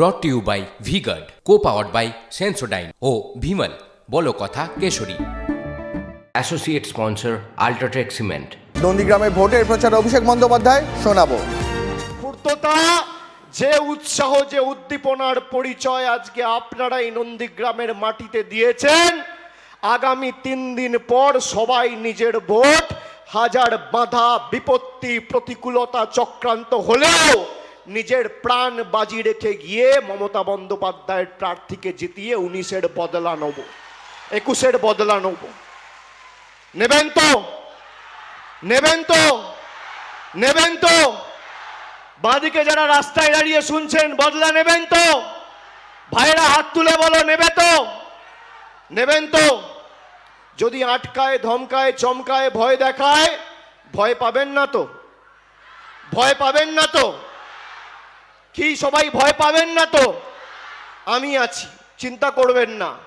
Brought to you by V Guard co powered by Sensodyne ও ভিমল বলো কথা Keshari. Associate sponsor UltraTech cement নন্দীগ্রামে ভোটের প্রচার অভিষেক বন্দ্যোপাধ্যায় শোনাবো। যে উৎসাহ যে উদ্দীপনার পরিচয় আজকে আপনারা এই নন্দীগ্রামের মাটিতে দিয়েছেন। আগামী তিন দিন পর সবাই নিজের ভোট হাজার বাধা বিপত্তি প্রতিকূলতা চক্রান্ত হলেও নিজের প্রাণ বাজি রেখে গিয়ে মমতা বন্দ্যোপাধ্যায়ের প্রার্থীকে জিতিয়ে উনিশের বদলা নেব, একুশের বদলা নেব। নেবেন তো? নেবেন তো? নেবেন তো? বাঁদিকে যারা রাস্তায় দাঁড়িয়ে শুনছেন, বদলা নেবেন তো? ভাইরা হাত তুলে বলো, নেবে তো? নেবেন তো? যদি আটকায়, ধমকায়, চমকায়, ভয় দেখায়, ভয় পাবেন না তো? ভয় পাবেন না তো? কি সবাই ভয় পাবেন না তো? আমি আছি, চিন্তা করবেন না।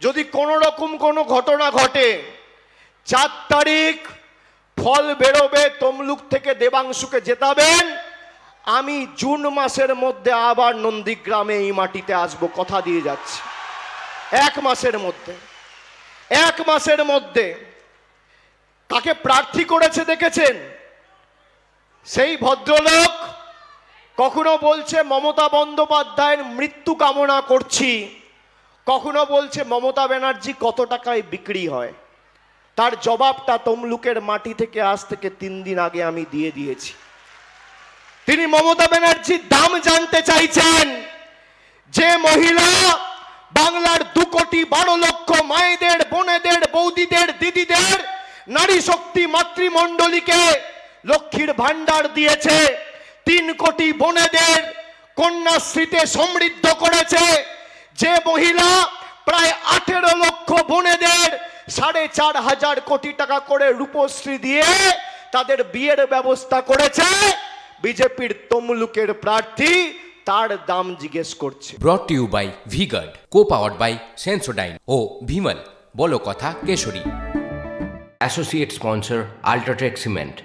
যদি কোনো রকম কোনো ঘটনা ঘটে, চার তারিখ ফল বেরোবে, তমলুক থেকে দেবাংশুকে জেতাবেন। আমি জুন মাসের মধ্যে আবার নন্দীগ্রামে এই মাটিতে আসব, কথা দিয়ে যাচ্ছি। এক মাসের মধ্যে, এক মাসের মধ্যে। তাকে প্রার্থী করেছে দেখেছেন? সেই ভদ্রলোক কখনো বলছে মমতা বন্দ্যোপাধ্যায়ের মৃত্যু কামনা করছি। কখনো বলছে মমতা ব্যানার্জি কত টাকায় বিক্রি হয়। তার জবাবটা তমলুকের মাটি থেকে আজ থেকে তিন দিন আগে আমি দিয়ে দিয়েছি। তিনি মমতা ব্যানার্জির দাম জানতে চাইছেন। যে মহিলা বাংলার দু কোটি বারো লক্ষ মায়েদের, বোনেদের, বৌদিদের, দিদিদের নারী শক্তি মাতৃমণ্ডলীকে লক্ষ্মীর ভান্ডার দিয়েছে। তিন কোটি বোনেদের কন্যাশ্রীতে সমৃদ্ধ করেছে। যে মহিলা প্রায় আঠেরো লক্ষ বোনেদের সাড়ে চার হাজার কোটি টাকা করে রূপশ্রী দিয়ে তাদের বিয়ের ব্যবস্থা করেছে বিজেপির তমলুকের প্রার্থী তার দাম জিজ্ঞেস করছে। Brought you by V Guard co powered by Sensodyne ও ভিমল বলো কথা Keshari. Associate sponsor UltraTech cement